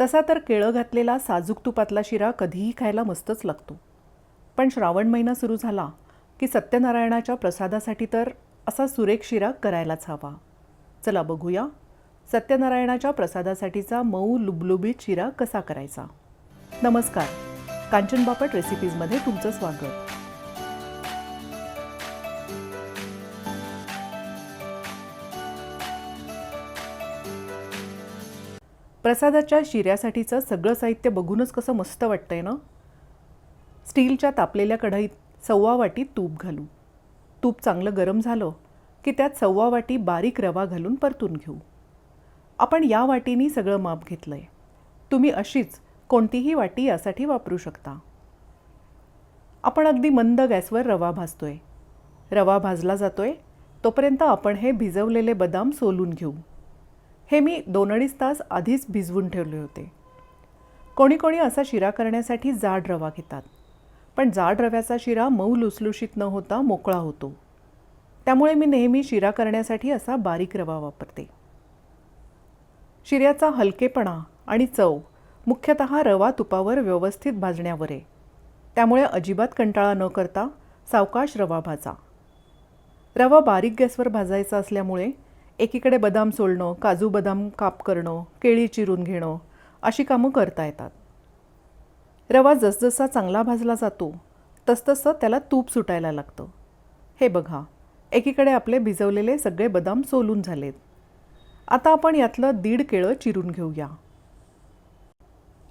तसा तर केळं घातलेला साजूक तुपातला शिरा कधीही खायला मस्तच लागतो. पण श्रावण महिना सुरू झाला की सत्यनारायणाच्या प्रसादासाठी तर असा सुरेख शिरा करायलाच हवा. चला बघूया सत्यनारायणाच्या प्रसादासाठीचा मऊ लुबलुबीत शिरा कसा करायचा. नमस्कार. कांचन बापट रेसिपीजमध्ये तुमचं स्वागत. प्रसादाच्या शिऱ्यासाठीचं सगळं साहित्य बघूनच कसं मस्त वाटतंय ना? स्टीलच्या तापलेल्या कढईत सव्वा वाटी तूप घालू. तूप चांगलं गरम झालं की त्यात सव्वा वाटी बारीक रवा घालून परतून घेऊ. आपण या वाटीनी सगळं माप घेतलं आहे तुम्ही अशीच कोणतीही वाटी यासाठी वापरू शकता. आपण अगदी मंद गॅसवर रवा भाजतोय. रवा भाजला जातोय तोपर्यंत आपण हे भिजवलेले बदाम सोलून घेऊ. हे मी दोन अडीच तास आधीच भिजवून ठेवले होते. कोणी कोणी असा शिरा करण्यासाठी जाड रवा घेतात. पण जाड रव्याचा शिरा मऊ लुसलुशीत न होता मोकळा होतो. त्यामुळे मी नेहमी शिरा करण्यासाठी असा बारीक रवा वापरते. शिऱ्याचा हलकेपणा आणि चव मुख्यतः रवा तुपावर व्यवस्थित भाजण्यावर आहे त्यामुळे अजिबात कंटाळा न करता सावकाश रवा भाजा. रवा बारीक गॅसवर भाजायचा असल्यामुळे एकीकडे बदाम सोलणं काजू बदाम काप करणं केळी चिरून घेणं अशी कामं करता येतात. रवा जसजसा चांगला भाजला जातो तसतसं त्याला तूप सुटायला लागतं. हे बघा एकीकडे आपले भिजवलेले सगळे बदाम सोलून झालेत. आता आपण यातलं दीड केळं चिरून घेऊया.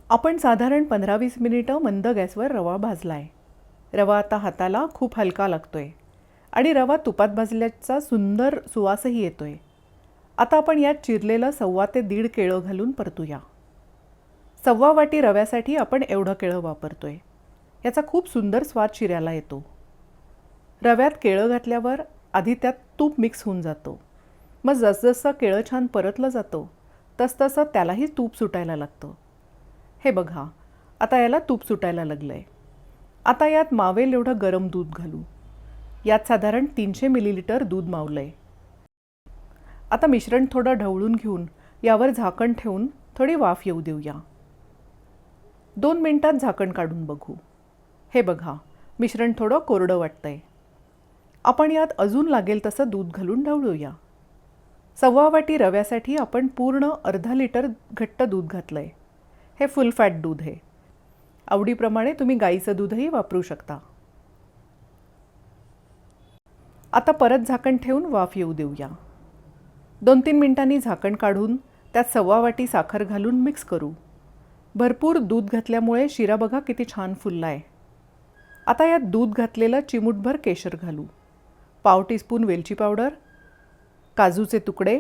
आपण साधारण पंधरा वीस मिनिटं मंद गॅसवर रवा भाजला आहे रवा आता हाताला खूप हलका लागतोय आणि रवा तुपात भाजल्याचा सुंदर सुवासही येतोय. आता आपण यात चिरलेलं सव्वा ते दीड केळं घालून परतूया. सव्वा वाटी रव्यासाठी आपण एवढं केळं वापरतो आहे याचा खूप सुंदर स्वाद शिऱ्याला येतो. रव्यात केळं घातल्यावर आधी त्यात तूप मिक्स होऊन जातो. मग जसजसं केळं छान परतलं जातं तसतसं त्यालाही तूप सुटायला लागतं. हे बघा आता याला तूप सुटायला लागलं आहे आता यात मावेल एवढं गरम दूध घालू. यात साधारण तीनशे मिलीलिटर दूध मावलं आहे आता मिश्रण थोडं ढवळून घेऊन यावर झाकण ठेवून थोडी वाफ येऊ देऊया. दोन मिनटात झाकण काढून बघू. हे बघा मिश्रण थोडं कोरडं वाटतंय. आपण यात अजून लागेल तसं दूध घालून ढवळूया. सव्वा वाटी रव्यासाठी आपण पूर्ण अर्धा लिटर घट्ट दूध घातलं आहे हे फुल फॅट दूध आहे. आवडीप्रमाणे तुम्ही गाईचं दूधही वापरू शकता. आता परत झाकण ठेवून वाफ येऊ देऊया. दोन तीन मिनिटांनी झाकण काढून त्यात सव्वा वाटी साखर घालून मिक्स करू. भरपूर दूध घातल्यामुळे शिरा बघा किती छान फुलला आहे आता यात दूध घातलेलं चिमूटभर केशर घालू. पाव टीस्पून वेलची पावडर काजूचे तुकडे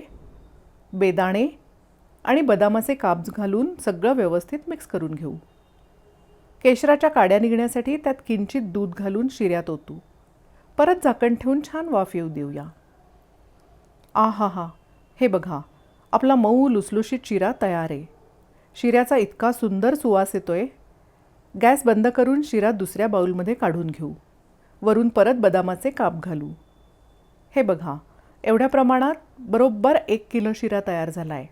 बेदाणे आणि बदामाचे काप घालून सगळं व्यवस्थित मिक्स करून घेऊ. केशराच्या काड्या निघण्यासाठी त्यात किंचित दूध घालून शिऱ्यात ओतू परत झाकण ठेवून छान वाफ येऊ देऊया. आ हा हा हे बघा आपला मऊ लुसलुशीत शिरा तयार आहे. शिऱ्याचा इतका सुंदर सुवास येतोय. गॅस बंद करून शिरा दुसऱ्या बाऊलमध्ये काढून घेऊ. वरून परत बदामाचे काप घालू. हे बघा एवढ्या प्रमाणात बरोबर एक किलो शिरा तयार झाला आहे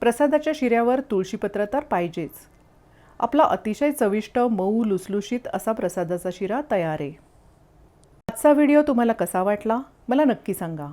प्रसादाच्या शिऱ्यावर तुळशीपत्र तर पाहिजेच. आपला अतिशय चविष्ट मऊ लुसलुशीत असा प्रसादाचा शिरा तयार आहे. आजचा व्हिडिओ तुम्हाला कसा वाटला मला नक्की सांगा.